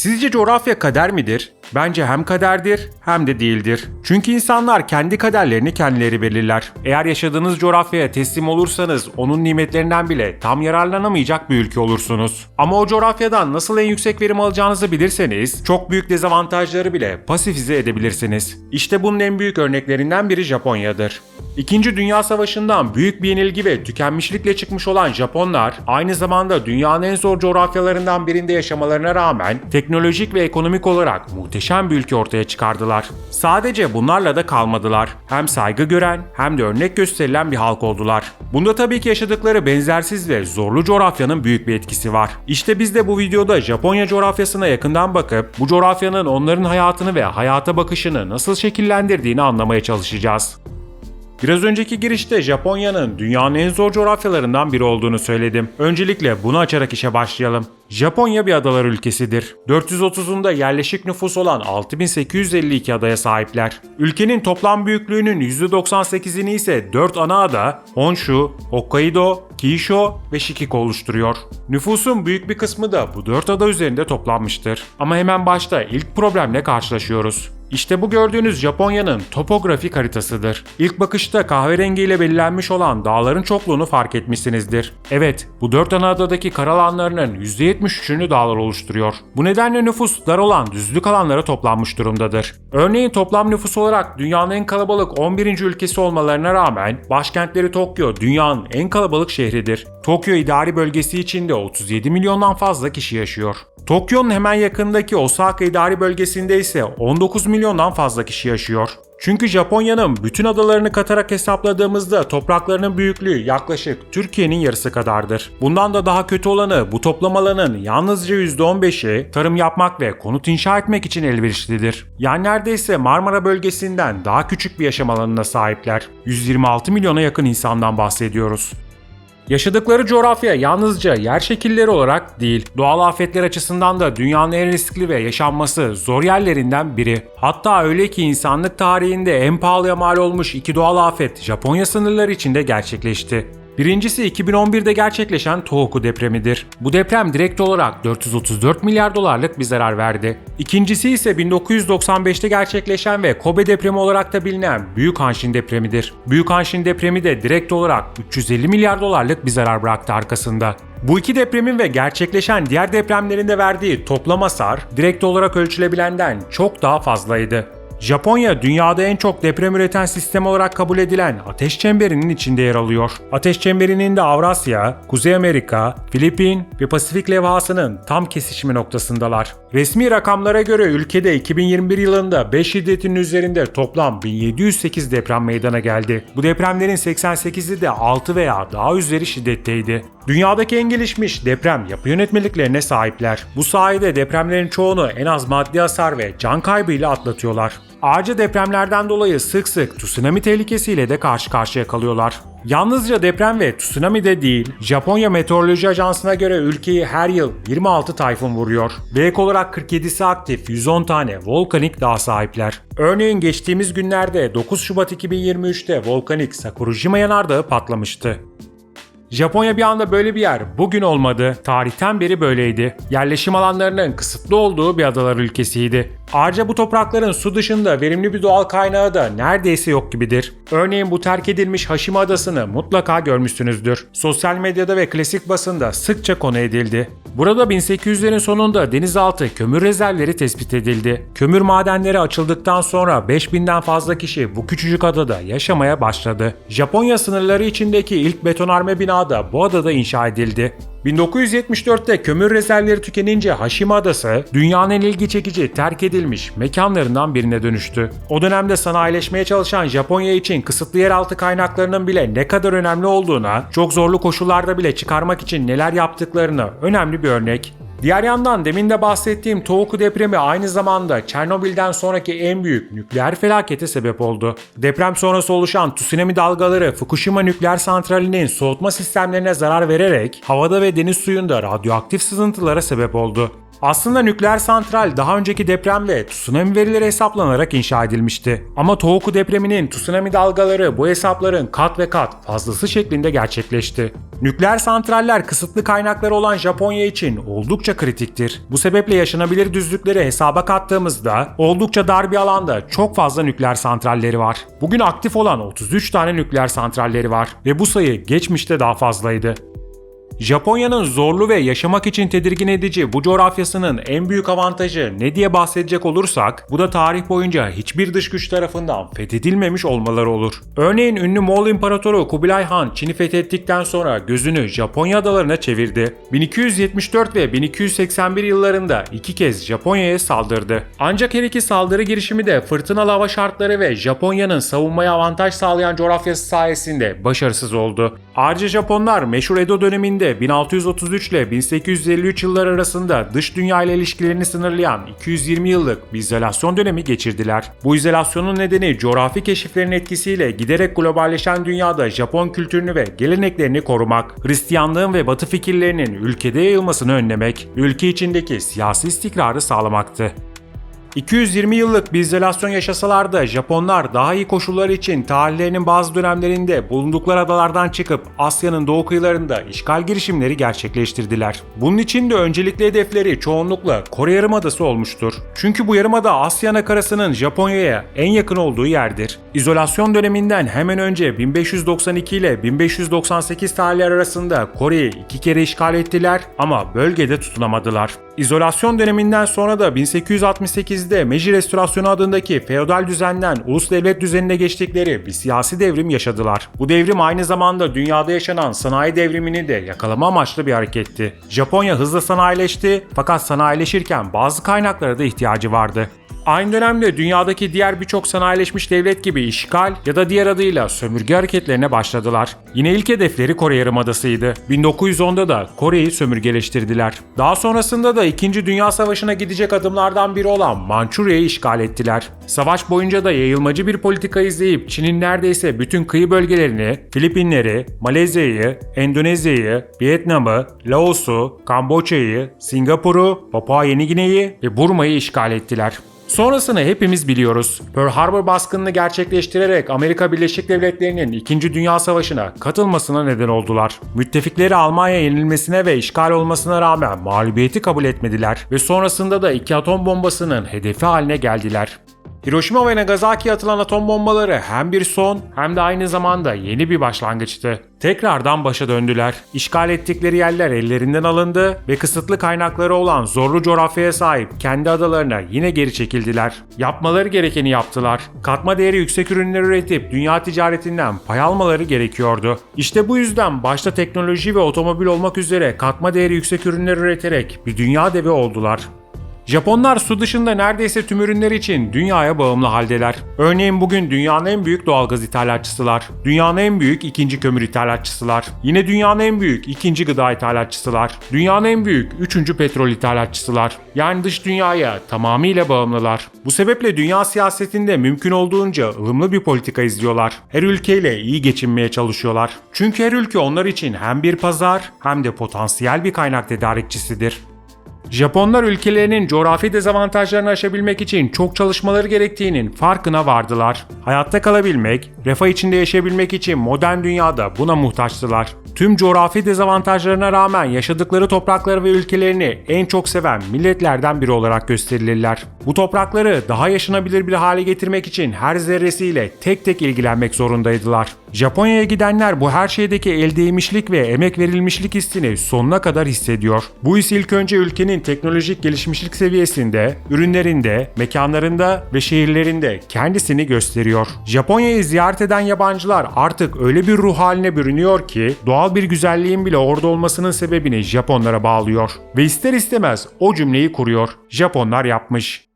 Sizce coğrafya kader midir? Bence hem kaderdir hem de değildir. Çünkü insanlar kendi kaderlerini kendileri belirler. Eğer yaşadığınız coğrafyaya teslim olursanız onun nimetlerinden bile tam yararlanamayacak bir ülke olursunuz. Ama o coğrafyadan nasıl en yüksek verim alacağınızı bilirseniz çok büyük dezavantajları bile pasifize edebilirsiniz. İşte bunun en büyük örneklerinden biri Japonya'dır. İkinci Dünya Savaşı'ndan büyük bir yenilgi ve tükenmişlikle çıkmış olan Japonlar aynı zamanda dünyanın en zor coğrafyalarından birinde yaşamalarına rağmen teknolojik ve ekonomik olarak muhteşem bir ülke ortaya çıkardılar. Sadece bunlarla da kalmadılar. Hem saygı gören hem de örnek gösterilen bir halk oldular. Bunda tabii ki yaşadıkları benzersiz ve zorlu coğrafyanın büyük bir etkisi var. İşte biz de bu videoda Japonya coğrafyasına yakından bakıp bu coğrafyanın onların hayatını ve hayata bakışını nasıl şekillendirdiğini anlamaya çalışacağız. Biraz önceki girişte Japonya'nın dünyanın en zor coğrafyalarından biri olduğunu söyledim. Öncelikle bunu açarak işe başlayalım. Japonya bir adalar ülkesidir. 430'unda yerleşik nüfus olan 6852 adaya sahipler. Ülkenin toplam büyüklüğünün %98'ini ise 4 ana ada Honshu, Hokkaido, Kyushu ve Shikoku oluşturuyor. Nüfusun büyük bir kısmı da bu 4 ada üzerinde toplanmıştır. Ama hemen başta ilk problemle karşılaşıyoruz. İşte bu gördüğünüz Japonya'nın topografik haritasıdır. İlk bakışta kahverengiyle belirlenmiş olan dağların çokluğunu fark etmişsinizdir. Evet, bu dört ana adadaki karalanlarının %73'ünü dağlar oluşturuyor. Bu nedenle nüfus dar olan düzlük alanlara toplanmış durumdadır. Örneğin toplam nüfus olarak dünyanın en kalabalık 11. ülkesi olmalarına rağmen başkentleri Tokyo dünyanın en kalabalık şehridir. Tokyo idari bölgesi içinde 37 milyondan fazla kişi yaşıyor. Tokyo'nun hemen yakındaki Osaka idari bölgesinde ise 19 milyondan fazla kişi yaşıyor. Çünkü Japonya'nın bütün adalarını katarak hesapladığımızda topraklarının büyüklüğü yaklaşık Türkiye'nin yarısı kadardır. Bundan da daha kötü olanı bu toplam alanın yalnızca %15'i tarım yapmak ve konut inşa etmek için elverişlidir. Yani neredeyse Marmara bölgesinden daha küçük bir yaşam alanına sahipler. 126 milyona yakın insandan bahsediyoruz. Yaşadıkları coğrafya yalnızca yer şekilleri olarak değil, doğal afetler açısından da dünyanın en riskli ve yaşanması zor yerlerinden biri. Hatta öyle ki insanlık tarihinde en pahalıya mal olmuş iki doğal afet Japonya sınırları içinde gerçekleşti. Birincisi 2011'de gerçekleşen Tohoku depremidir. Bu deprem direkt olarak 434 milyar dolarlık bir zarar verdi. İkincisi ise 1995'te gerçekleşen ve Kobe depremi olarak da bilinen Büyük Hanshin depremidir. Büyük Hanshin depremi de direkt olarak 350 milyar dolarlık bir zarar bıraktı arkasında. Bu iki depremin ve gerçekleşen diğer depremlerinde verdiği toplam hasar direkt olarak ölçülebilenden çok daha fazlaydı. Japonya dünyada en çok deprem üreten sistem olarak kabul edilen ateş çemberinin içinde yer alıyor. Ateş çemberinin de Avrasya, Kuzey Amerika, Filipin ve Pasifik levhasının tam kesişimi noktasındalar. Resmi rakamlara göre ülkede 2021 yılında 5 şiddetinin üzerinde toplam 1708 deprem meydana geldi. Bu depremlerin 88'i de 6 veya daha üzeri şiddetteydi. Dünyadaki en gelişmiş deprem yapı yönetmeliklerine sahipler. Bu sayede depremlerin çoğunu en az maddi hasar ve can kaybıyla atlatıyorlar. Ayrıca depremlerden dolayı sık sık tsunami tehlikesiyle de karşı karşıya kalıyorlar. Yalnızca deprem ve tsunami de değil, Japonya Meteoroloji Ajansı'na göre ülkeyi her yıl 26 tayfun vuruyor. Ve ek olarak 47'si aktif 110 tane volkanik dağ sahipler. Örneğin geçtiğimiz günlerde 9 Şubat 2023'te volkanik Sakurajima yanardağı patlamıştı. Japonya bir anda böyle bir yer bugün olmadı. Tarihten beri böyleydi. Yerleşim alanlarının kısıtlı olduğu bir adalar ülkesiydi. Ayrıca bu toprakların su dışında verimli bir doğal kaynağı da neredeyse yok gibidir. Örneğin bu terk edilmiş Hashima Adası'nı mutlaka görmüşsünüzdür. Sosyal medyada ve klasik basında sıkça konu edildi. Burada 1800'lerin sonunda denizaltı kömür rezervleri tespit edildi. Kömür madenleri açıldıktan sonra 5000'den fazla kişi bu küçücük adada yaşamaya başladı. Japonya sınırları içindeki ilk betonarme bina da bu adada inşa edildi. 1974'te kömür rezervleri tükenince Hashima Adası dünyanın ilgi çekici terk edilmiş mekanlarından birine dönüştü. O dönemde sanayileşmeye çalışan Japonya için kısıtlı yeraltı kaynaklarının bile ne kadar önemli olduğuna, çok zorlu koşullarda bile çıkarmak için neler yaptıklarını önemli bir örnek. Diğer yandan demin de bahsettiğim Tohoku depremi aynı zamanda Çernobil'den sonraki en büyük nükleer felakete sebep oldu. Deprem sonrası oluşan tsunami dalgaları Fukushima nükleer santralinin soğutma sistemlerine zarar vererek havada ve deniz suyunda radyoaktif sızıntılara sebep oldu. Aslında nükleer santral daha önceki deprem ve tsunami verileri hesaplanarak inşa edilmişti. Ama Tohoku depreminin tsunami dalgaları bu hesapların kat ve kat fazlası şeklinde gerçekleşti. Nükleer santraller kısıtlı kaynakları olan Japonya için oldukça kritiktir. Bu sebeple yaşanabilir düzlükleri hesaba kattığımızda oldukça dar bir alanda çok fazla nükleer santralleri var. Bugün aktif olan 33 tane nükleer santralleri var ve bu sayı geçmişte daha fazlaydı. Japonya'nın zorlu ve yaşamak için tedirgin edici bu coğrafyasının en büyük avantajı ne diye bahsedecek olursak bu da tarih boyunca hiçbir dış güç tarafından fethedilmemiş olmaları olur. Örneğin ünlü Moğol İmparatoru Kubilay Han Çin'i fethettikten sonra gözünü Japonya adalarına çevirdi. 1274 ve 1281 yıllarında iki kez Japonya'ya saldırdı. Ancak her iki saldırı girişimi de fırtınalı hava şartları ve Japonya'nın savunmaya avantaj sağlayan coğrafyası sayesinde başarısız oldu. Ayrıca Japonlar meşhur Edo döneminde 1633 ile 1853 yıllar arasında dış dünya ile ilişkilerini sınırlayan 220 yıllık bir izolasyon dönemi geçirdiler. Bu izolasyonun nedeni coğrafi keşiflerin etkisiyle giderek globalleşen dünyada Japon kültürünü ve geleneklerini korumak, Hristiyanlığın ve Batı fikirlerinin ülkede yayılmasını önlemek, ülke içindeki siyasi istikrarı sağlamaktı. 220 yıllık bir izolasyon yaşasalar da Japonlar daha iyi koşullar için tarihlerinin bazı dönemlerinde bulundukları adalardan çıkıp Asya'nın doğu kıyılarında işgal girişimleri gerçekleştirdiler. Bunun için de öncelikli hedefleri çoğunlukla Kore Yarımadası olmuştur. Çünkü bu yarımada Asya anakarasının Japonya'ya en yakın olduğu yerdir. İzolasyon döneminden hemen önce 1592 ile 1598 tarihler arasında Kore'yi iki kere işgal ettiler ama bölgede tutunamadılar. İzolasyon döneminden sonra da 1868'de Meiji Restorasyonu adındaki feodal düzenden ulus devlet düzenine geçtikleri bir siyasi devrim yaşadılar. Bu devrim aynı zamanda dünyada yaşanan sanayi devrimini de yakalama amaçlı bir hareketti. Japonya hızla sanayileşti fakat sanayileşirken bazı kaynaklara da ihtiyacı vardı. Aynı dönemde dünyadaki diğer birçok sanayileşmiş devlet gibi işgal ya da diğer adıyla sömürge hareketlerine başladılar. Yine ilk hedefleri Kore Yarımadası'ydı. 1910'da da Kore'yi sömürgeleştirdiler. Daha sonrasında da 2. Dünya Savaşı'na gidecek adımlardan biri olan Mançurya'yı işgal ettiler. Savaş boyunca da yayılmacı bir politika izleyip Çin'in neredeyse bütün kıyı bölgelerini, Filipinleri, Malezya'yı, Endonezya'yı, Vietnam'ı, Laos'u, Kamboçya'yı, Singapur'u, Papua Yeni Gine'yi ve Burma'yı işgal ettiler. Sonrasını hepimiz biliyoruz. Pearl Harbor baskınını gerçekleştirerek Amerika Birleşik Devletleri'nin 2. Dünya Savaşı'na katılmasına neden oldular. Müttefikleri Almanya yenilmesine ve işgal olmasına rağmen mağlubiyeti kabul etmediler ve sonrasında da iki atom bombasının hedefi haline geldiler. Hiroşima ve Nagasaki'ye atılan atom bombaları hem bir son hem de aynı zamanda yeni bir başlangıçtı. Tekrardan başa döndüler. İşgal ettikleri yerler ellerinden alındı ve kısıtlı kaynakları olan zorlu coğrafyaya sahip kendi adalarına yine geri çekildiler. Yapmaları gerekeni yaptılar. Katma değeri yüksek ürünler üretip dünya ticaretinden pay almaları gerekiyordu. İşte bu yüzden başta teknoloji ve otomobil olmak üzere katma değeri yüksek ürünler üreterek bir dünya devi oldular. Japonlar su dışında neredeyse tüm ürünler için dünyaya bağımlı haldeler. Örneğin bugün dünyanın en büyük doğalgaz ithalatçısılar. Dünyanın en büyük ikinci kömür ithalatçısılar. Yine dünyanın en büyük ikinci gıda ithalatçısılar. Dünyanın en büyük üçüncü petrol ithalatçısılar. Yani dış dünyaya tamamıyla bağımlılar. Bu sebeple dünya siyasetinde mümkün olduğunca ılımlı bir politika izliyorlar. Her ülkeyle iyi geçinmeye çalışıyorlar. Çünkü her ülke onlar için hem bir pazar hem de potansiyel bir kaynak tedarikçisidir. Japonlar ülkelerinin coğrafi dezavantajlarını aşabilmek için çok çalışmaları gerektiğinin farkına vardılar. Hayatta kalabilmek, refah içinde yaşayabilmek için modern dünyada buna muhtaçtılar. Tüm coğrafi dezavantajlarına rağmen yaşadıkları toprakları ve ülkelerini en çok seven milletlerden biri olarak gösterilirler. Bu toprakları daha yaşanabilir bir hale getirmek için her zerresiyle tek tek ilgilenmek zorundaydılar. Japonya'ya gidenler bu her şeydeki el değmişlik ve emek verilmişlik hissini sonuna kadar hissediyor. Bu his ilk önce ülkenin teknolojik gelişmişlik seviyesinde, ürünlerinde, mekanlarında ve şehirlerinde kendisini gösteriyor. Japonya'yı ziyaret eden yabancılar artık öyle bir ruh haline bürünüyor ki doğal bir güzelliğin bile orada olmasının sebebini Japonlara bağlıyor. Ve ister istemez o cümleyi kuruyor. Japonlar yapmış.